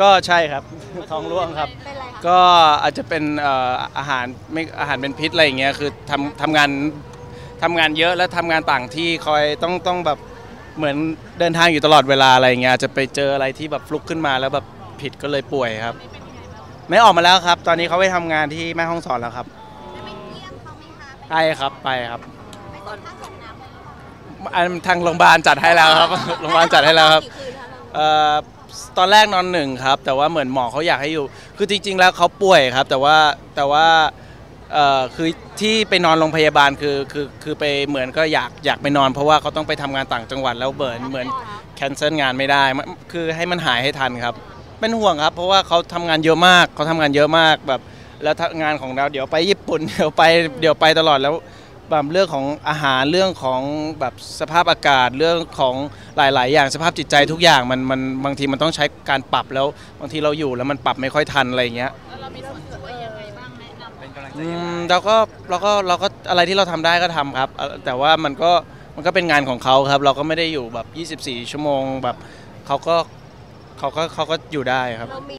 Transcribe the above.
ก็ใช่ครับ ท้องร่วงครับ เป็นไรคะ ก็อาจจะเป็นเอ่ออาหารไม่อาหารเป็นพิษอะไรอย่างเงี้ยคือทำทำงานทำงานเยอะแล้วทำงานต่างที่คอยต้องต้องแบบเหมือนเดินทางอยู่ตลอดเวลาอะไรอย่างเงี้ยอาจจะไปเจออะไรที่แบบฟลุกขึ้นมาแล้วแบบผิดก็เลยป่วยครับ ไม่ออกมาแล้วครับ ตอนนี้เขาไปทำงานที่แม่ห้องสอนแล้วครับได้ไปเยี่ยมเขาไหมคะไปไปครับไปครับไปส่งข้าวส่งน้ำเลยหรือเปล่าอันทางโรงพยาบาลจัดให้แล้วครับ โรงพยาบาลจัดให้แล้วครับ กี่คืนคะเราเอ่อ ตอนแรกนอนหนึ่งครับ แต่ว่าเหมือนหมอเขาอยากให้อยู่ คือจริง ๆ แล้วเขาป่วยครับ แต่ว่าแต่ว่าคือที่ไปนอนโรงพยาบาลคือคือคือไปเหมือนก็อยากอยากไปนอน เพราะว่าเขาต้องไปทำงานต่างจังหวัดแล้วเบิร์นเหมือนแคนเซิลงานไม่ได้ คือให้มันหายให้ทันครับ เป็นห่วงครับ เพราะว่าเขาทำงานเยอะมากเขาทำงานเยอะมากแบบ แล้วงานของเราเดี๋ยวไปญี่ปุ่นเดี๋ยวไปเดี๋ยวไปตลอดแล้ว แบบเรื่องของอาหารเรื่องของแบบสภาพอากาศเรื่องของหลาย ๆ อย่างสภาพจิตใจทุกอย่างมันมันบางทีมันต้องใช้การปรับแล้วบางทีเราอยู่แล้วมันปรับไม่ค่อยทันอะไรอย่างเงี้ยเรามีส่วนช่วยยังไงบ้างแนะนำเป็นกำลังใจอืยังไงมเราก็เราก็เราก็อะไรที่เราทำได้ก็ทำครับเอ่อแต่ว่ามันก็มันก็เป็นงานของเขาครับ เราก็ไม่ได้อยู่แบบ 24 ชั่วโมงแบบเขาก็เขาก็เขาก็อยู่ได้ครับ เรามี